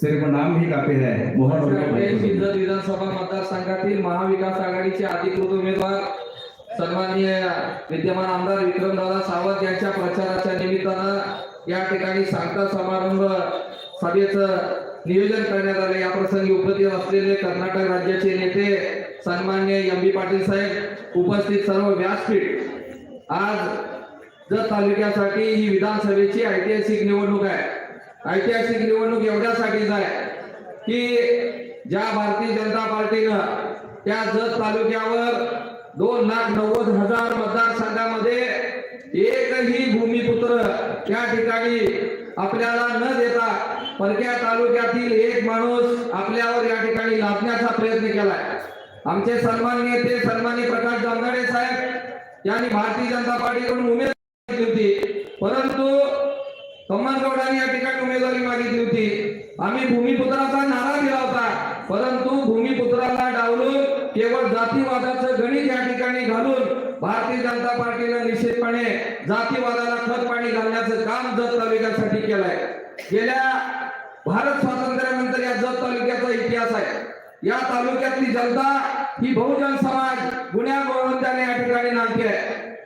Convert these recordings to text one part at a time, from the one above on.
सिर्फ नाम ही काफी है मोहन सिल्लोड विधानसभा मतदारसंघातील महाविकास आघाडीचे अधिकृत उमेदवार सन्माननीय विद्यमान आमदार विक्रमदादा सावंत यांच्या प्रचाराच्या निमित्तानं या ठिकाणी सांगता समारंभ सभेचं नियोजन करण्यात आले. या प्रसंगी उपस्थित असलेले कर्नाटक राज्याचे नेते सन्मान्य एम बी पाटील साहेब उपस्थित सर्व व्यासपीठ. आज जत तालुक्यासाठी ही विधानसभेची ऐतिहासिक निवडणूक आहे. ऐतिहासिक निवडणूक एवढ्यासाठीच आहे की ज्या भारतीय जनता पार्टीनं त्या जत तालुक्यावर दोन लाख नव्वद हजार मतदारसंघामध्ये एकही भूमिपुत्र त्या ठिकाणी आपल्याला न देता परक्या तालुक्यातील एक माणूस आपल्यावर या ठिकाणी लादण्याचा प्रयत्न केलाय. आमचे सन्माननीय नेते सन्माननीय प्रकाश जांगाडे साहेब यांनी भारतीय जनता पार्टीकडून उमेदवारी होती. परंतु कम्मानगौडांनी या ठिकाणी उमेदवारी मागितली होती. आम्ही भूमिपुत्राचा नारा दिला होता. परंतु भूमिपुत्राला डावलून केवळ जातीवादाचं गणित या ठिकाणी घालून भारतीय जनता पार्टीनं निश्चितपणे जातीवादाला खत पाणी घालण्याचं काम जत तालुक्यासाठी केलंय. गेल्या भारत स्वातंत्र्यानंतर या जत तालुक्याचा इतिहास आहे. या तालुक्यातली जनता ही बहुजन समाज गुन्ह्या गोवंत्याने या ठिकाणी नांदते. आहे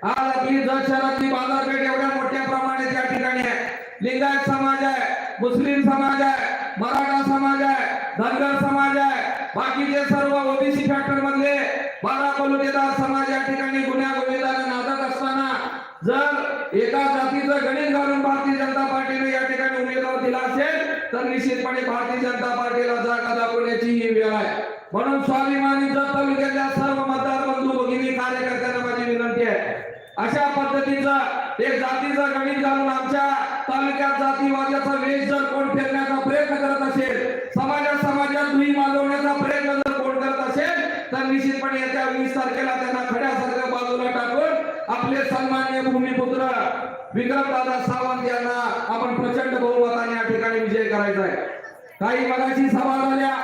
आज आपली जत शहरातली बाजारपेठ एवढ्या मोठ्या प्रमाणात या ठिकाणी आहे. लिंगायत समाज आहे मुस्लिम समाज आहे मराठा समाज आहे धनगर समाज आहे. बाकीचे सर्व ओबीसी फॅक्टर मधले बारा बलुतेदार समाज या ठिकाणी गुन्हा गोविंदाने नादत असताना जर एका जातीचं गणित घालून भारतीय जनता पार्टीने या ठिकाणी उमेदवार दिला असेल तर निश्चितपणे भारतीय जनता पार्टीला जागा दाखवण्याची ही वेळ आहे. म्हणून स्वाभिमानी जत तालुक्यातल्या सर्व मतदार बंधू भगिनी कार्यकर्त्यांना माझी विनंती आहे. अशा पद्धतीचा एक जातीचा गणित घालून आमच्या तालुक्यात जातीवादाचा वेश जर कोण फेरण्याचा प्रयत्न करत असेल समाजात समाजात धुई माजवण्याचा प्रयत्न जर कोण करत असेल तर निश्चितपणे येत्या वीस तारखेला त्यांना खड्यासारखं बाजूला टाकून आपले सन्मान्य भूमिपुत्र विक्रमदादा सावंत यांना आपण प्रचंड बहुमताने या ठिकाणी विजय करायचा आहे. काही मगाशी सभा झाल्या.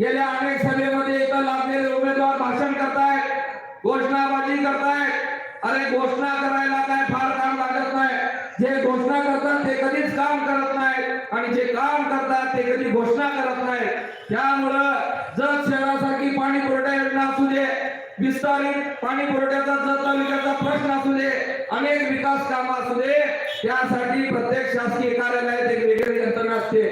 गेल्या अनेक सभेमध्ये इथं लागलेले उमेदवार भाषण करतायत घोषणाबाजी करतायत. अरे घोषणा करायला काय फार काम लागत नाही जे घोषणा करतात ते कधीच काम करत नाहीत आणि जे काम करतात ते कधी घोषणा करत नाही. त्यामुळं जत शहरासाठी पाणी पुरवठा योजना असू दे विस्तारित पाणी पुरवठ्याचा जत तालुक्याचा प्रश्न असू दे अनेक विकास काम असू दे त्यासाठी प्रत्येक शासकीय कार्यालयात एक वेगळी यंत्रणा असते.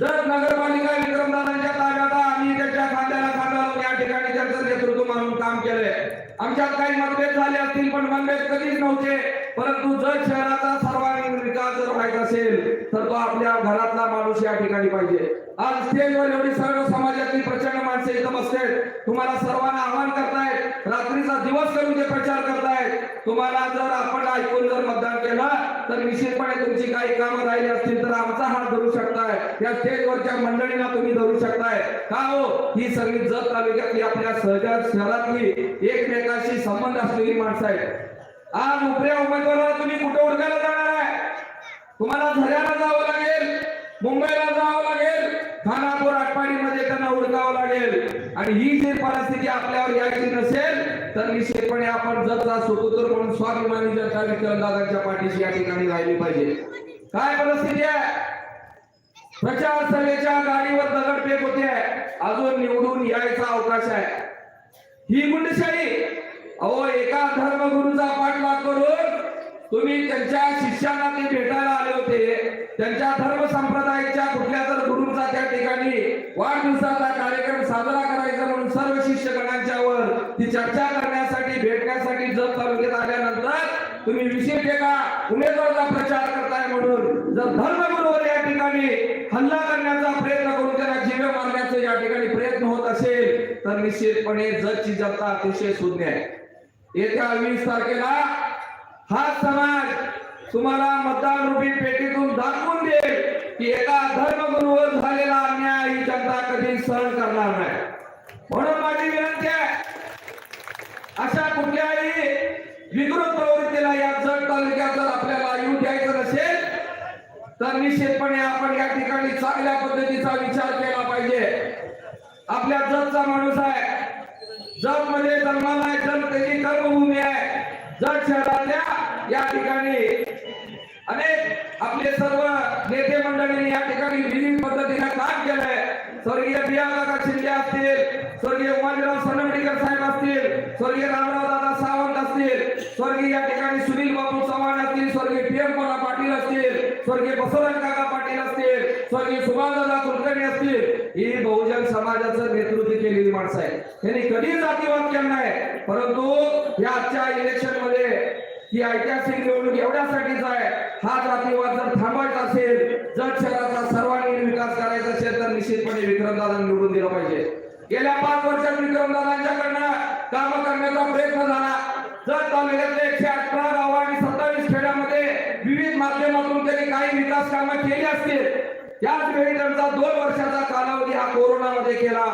जर नगरपालिका विक्रमदादांच्या ताब्यात आम्ही त्याच्या खांद्याला खांदा लावून या ठिकाणी त्यांचं नेतृत्व मानून काम केलंय. आमच्यात काही मतभेद झाले असतील पण मतभेद कधीच नव्हते. परंतु जर शहराचा सर्वांगीण विकास जर व्हायचा असेल तर तो आपल्या घरातला माणूस या ठिकाणी पाहिजे. आज स्टेजवर एवढी सर्व समाजातली प्रचंड माणसे इथं बसते तुम्हाला सर्वांना आवाहन करतायत रात्रीचा दिवस करून ते प्रचार करतायत. तुम्हाला जर आपण ऐकून जर मतदान केलं तर निश्चितपणे तुमची काही कामं राहिली असतील तर आमचा हात धरू शकताय. या स्टेजवरच्या मंडळींना तुम्ही धरू शकताय. का हो? ही सगळी जत तालुक्यातली आपल्या सहजा शहरातली एकमेकाशी संबंध असलेली माणसं आहेत. आज उपऱ्या उमेदवाराला तुम्ही कुठे उडकायला जाणार आहे? तुम्हाला झऱ्याला जावं लागेल मुंबईला जावं लागेल खानापूर आटपाडीमध्ये त्यांना उडकावं लागेल. आणि ही जी परिस्थिती आपल्यावर यायची नसेल तर निश्चितपणे आपण जगता सुपुत्र म्हणून स्वाभिमानी जनता विक्रमदादांच्या पाठीशी या ठिकाणी राहिली पाहिजे. काय परिस्थिती आहे? प्रचार सभेच्या गाडीवर दगडफेक होते. अजून निवडून यायचा अवकाश आहे. ही गुंडशाही अहो एका धर्मगुरूचा पाठलाग करून तुम्ही त्यांच्या शिष्यांना ते भेटायला आले होते. त्यांच्या धर्म संप्रदायाच्या कुठल्या तर गुरुचा त्या ठिकाणी वाढदिवसाचा कार्यक्रम साजरा करायचा म्हणून सर्व शिष्यगणांच्या ती चर्चा करण्यासाठी भेटण्यासाठी जर तालुक्यात आल्यानंतर तुम्ही विशेष एका उमेदवाराचा प्रचार करताय म्हणून जर धर्मगुरूवर या ठिकाणी हल्ला करण्याचा प्रयत्न करून त्याला जीवे मारण्याचा या ठिकाणी प्रयत्न होत असेल तर निश्चितपणे जगची जनता अतिशय शून्य आहे. येत्या वीस तारखेला हा समाज तुम्हाला मतदान रूपी पेटीतून दाखवून देईल की एका धर्मगुरूवर झालेला अन्याय ही जनता कधी सहन करणार नाही. म्हणून माझी विनंती आहे अशा कुठल्याही विकृत प्रवृत्तीला या जड तालुक्यात जर आपल्याला येऊ द्यायचं नसेल तर निश्चितपणे आपण या ठिकाणी चांगल्या पद्धतीचा विचार केला पाहिजे. आपल्या जतचा माणूस आहे जगमध्ये जन्माला आहे त्याची कर्मभूमी आहे. जग शहरातल्या या ठिकाणी अनेक आपले सर्व नेते मंडळींनी या ठिकाणी विविध पद्धतीने काम केलंय. स्वर्गीय बियाकाका शिंदे असतील स्वर्गीय उमाजीराव सनवडीकर साहेब असतील स्वर्गीय रामराव दादा सावंत असतील स्वर्गीय या ठिकाणी सुनील बाबू चव्हाण असतील स्वर्गीय पी एम कोणा पाटील असतील स्वर्गीय बसवराज काका पाटील असतील स्वर्गीय सुभाषदादा कुलकर्णी असतील ही बहुजन समाजाचं नेतृत्व केलेली माणसं आहे त्यांनी कधीच जातीवाद केला नाही. परंतु या आजच्या इलेक्शनमध्ये ही ऐतिहासिक निवडणूक एवढ्यासाठीच आहे. हा जातीवाद जर थांबायचा असेल जर शहराचा सर्वांगीण विकास करायचा असेल तर निश्चितपणे विक्रमदादा निवडून दिला पाहिजे. गेल्या पाच वर्षात विक्रमदादांच्याकडनं काम करण्याचा प्रयत्न झाला. जर तालुक्यातले एकशे अठरा गाव आणि सत्तावीस खेड्यामध्ये विविध माध्यमातून त्यांनी काही विकास कामं केली असतील त्याच वेळी त्यांचा दोन वर्षाचा कालावधी हा कोरोनामध्ये केला.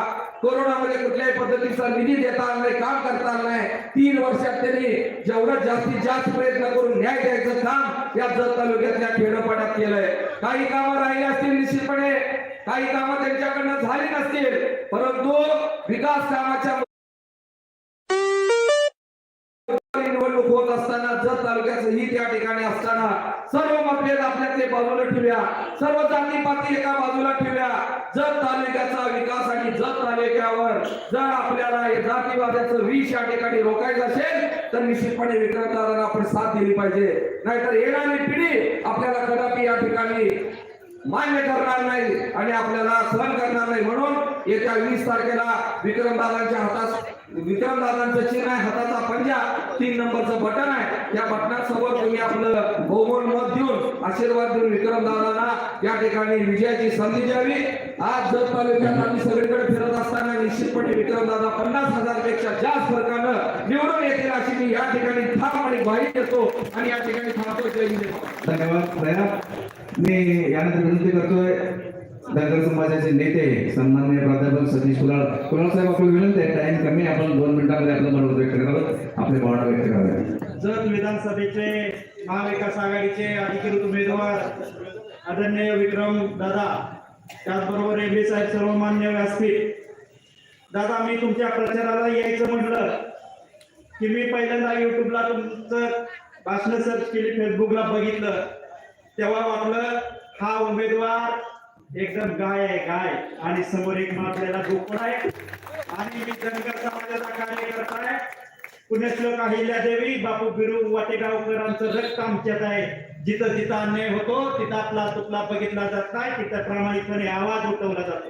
कोरोनामध्ये कुठल्याही पद्धतीचा निधी देता आला नाही काम करता आलं नाही. तीन वर्षात त्यांनी जेवढं जास्तीत जास्त प्रयत्न करून न्याय द्यायचं काम या जत तालुक्यातल्या खेडोपाड्यात केलंय. काही कामं राहिली असतील निश्चितपणे. काही कामं त्यांच्याकडनं झाली नसतील. परंतु विकास कामाच्या निवडणूक होत असताना जत तालुक्याचं ही त्या ठिकाणी असताना सर्व मतभेद आपल्यातले बाजूला ठेवूया. सर्व जाती पाती एका बाजूला ठेवूया. जत तालुक्याचा विकास आणि जत तालुक्यावर जर आपल्याला हे जातीवादाचं विष या ठिकाणी रोखायचं असेल तर निश्चितपणे विक्रमदारांना आपण साथ दिली पाहिजे. नाहीतर येणारी पिढी आपल्याला कदापि या ठिकाणी मान्य करणार नाही आणि आपल्याला सहन करणार नाही. म्हणून येत्या वीस तारखेला विक्रमदादांच्या हातात विक्रमदादांचं चिन्ह आहे हाताचा पंजा तीन नंबरचं बटन आहे. या बटनासोबत तुम्ही आपलं बहुमोल मत देऊन आशीर्वाद देऊन विक्रमदादांना या ठिकाणी विजयाची संधी द्यावी. आज जत तालुक्यात आम्ही सगळीकडे फिरत असताना निश्चितपणे विक्रमदादा पन्नास हजारपेक्षा जास्त फरकानं निवडून येतील अशी मी या ठिकाणी थांब आणि ग्वाही देतो आणि या ठिकाणी थांबतो. जय धन्यवाद मी यानंतर विनंती करतोय धनगर समाजाचे नेते सन्माननीय प्राध्यापक सतीश कुलाळ. कुलाळ साहेब आपली विनंती आहे टाइम कमी आपण दोन मिनिटांमध्ये आपलं मनोरंजन व्यक्त करावं आपले भावना व्यक्त कराव्या जत विधानसभेचे महाविकास आघाडीचे अधिकृत उमेदवार आदरणीय विक्रम दादा त्याचबरोबर बी साहेब सर्वमान्य व्यासपीठ. दादा मी तुमच्या प्रचाराला यायचं म्हटलं की मी पहिल्यांदा युट्यूबला तुमचं भाषण सर्च केली फेसबुकला बघितलं. तेव्हा वाटलं हा उमेदवार एकदम गाय आहे गाय. आणि समोर एक मारलेला गोकुळ आहे. आणि मी धनगर समाजाचा कार्यकर्ता आहे. पुण्यश्लोक अहिल्यादेवी बापू बिरू वाटेगावकरांचं रक्त आमच्यात आहे. जिथं जिथं अन्याय होतो तिथं आपला तुपला बघितला जात नाही तिथं प्रामाणिकपणे आवाज उठवला जातो.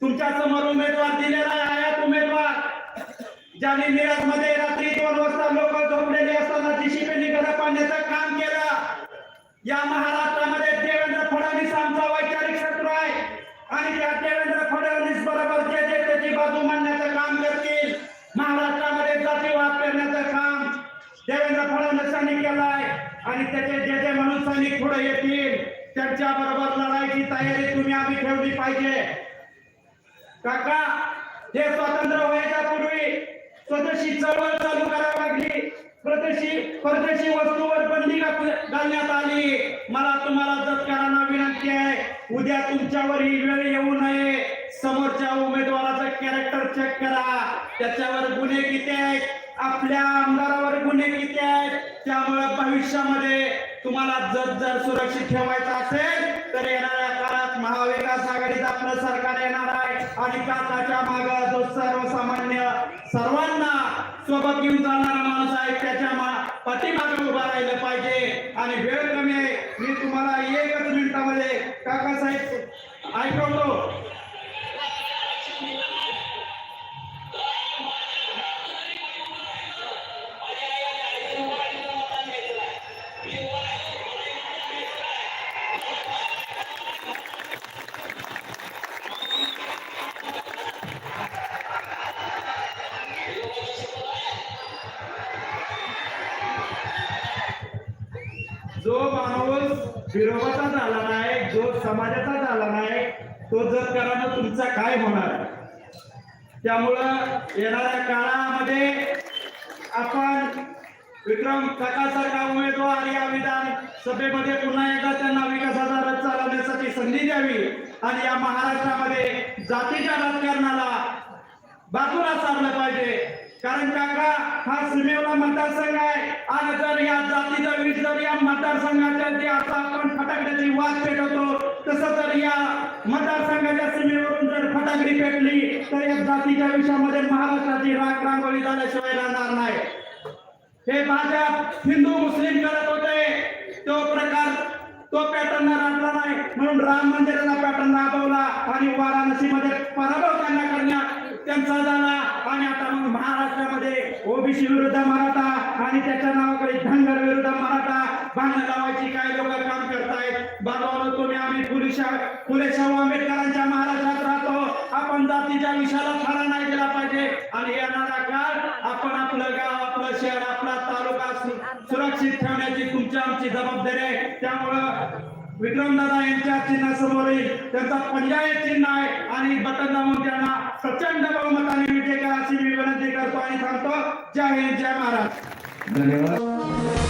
तुमच्यासमोर उमेदवार दिलेला आहे आयात उमेदवार. ज्याने मिरजमध्ये रात्री दोन वाजता लोक झोपलेले असताना जीसीपीने घरं पाण्याचं काम केलं. या महाराष्ट्र आणि देवेंद्र फडणवीस बरोबर जे जे त्याची बाजू मांडण्याचं काम करतील महाराष्ट्रामध्ये जातीवाद करण्याचं काम देवेंद्र फडणवीसांनी केलं आणि त्याचे जे जे माणूस सैनिक पुढे येतील त्यांच्या बरोबर लढाईची तयारी तुम्ही आम्ही ठेवली पाहिजे. काका हे स्वातंत्र्य व्हायच्या पूर्वी स्वदेशी चळवळ चालू करावी लागली. परदेशी परदेशी वस्तूवर बंदी घालण्यात आली. मला तुम्हाला जतकारांना विनंती आहे. उद्या तुमच्यावर ही वेळ येऊ नये. समोरच्या उमेदवाराचं कॅरेक्टर चेक करा. त्याच्यावर गुन्हे किती आहेत? आपल्या आमदारावर गुन्हे किती आहेत? त्यामुळे भविष्यामध्ये तुम्हाला जत जर सुरक्षित ठेवायचं असेल तर येणाऱ्या काळात महाविकास आघाडीत आपलं सरकार येणार आहे. आणि काकाच्या माग जो सर्वसामान्य सर्वांना सोबत घेऊन जाणारा माणूस आहे त्याच्या मा- पाठीमागे उभा राहिलं पाहिजे. आणि वेळ कमी आहे. मी तुम्हाला एकच मिनिटामध्ये काकासाहेब ऐकवतो. विरोधाचा झाला नाही जो समाजाचा झाला नाही तो जर करानं तुमचा काय होणार त्यामुळं येणाऱ्या काळामध्ये आपण विक्रम काकासारखा उमेदवार या विधान सभेमध्ये पुन्हा एकदा त्यांना विकासाचा रथ चालवण्यासाठी संधी द्यावी आणि या महाराष्ट्रामध्ये जातीच्या राजकारणाला बाजूला सारलं पाहिजे. कारण काका हा सीमेवला मतदारसंघ आहे. आणि जर या जातीचा विष जर या मतदारसंघाच्या जे आता आपण फटाकड्याची वाद पेटवतो तसं जर या मतदारसंघाच्या सीमेवरून जर फटाकडी पेटली तर या जातीच्या विषयामध्ये महाराष्ट्राची राख रांगोळी झाल्याशिवाय राहणार नाही. हे भाजप हिंदू मुस्लिम करत होते. तो प्रकार तो पॅटर्न राखला नाही. म्हणून राम मंदिराला पॅटर्न राबवला आणि वाराणसीमध्ये पराभव त्यांना करण्यात त्यांचा झाला आणि आता ओबीसी विरुद्ध मराठा आणि त्याच्या नावाकडे धनगर विरुद्ध मराठा भांडण लावायची काय लोक काम करतायत? बांधवानं तुम्ही आम्ही फुलेशा फुले आंबेडकरांच्या महाराष्ट्रात राहतो. आपण जातीच्या विषयाला थारा नाही दिला पाहिजे. आणि येणारा काळ आपण आपलं गाव आपलं शहर आपला तालुका सुरक्षित ठेवण्याची तुमची आमची जबाबदारी आहे. त्यामुळं विक्रमदादा यांच्या चिन्हासमोर त्यांचा पंचायत चिन्ह आहे आणि बटन दाबून त्यांना प्रचंड बहुमताने विजय करा अशी मी विनंती करतो आणि सांगतो जय हिंद जय महाराज धन्यवाद.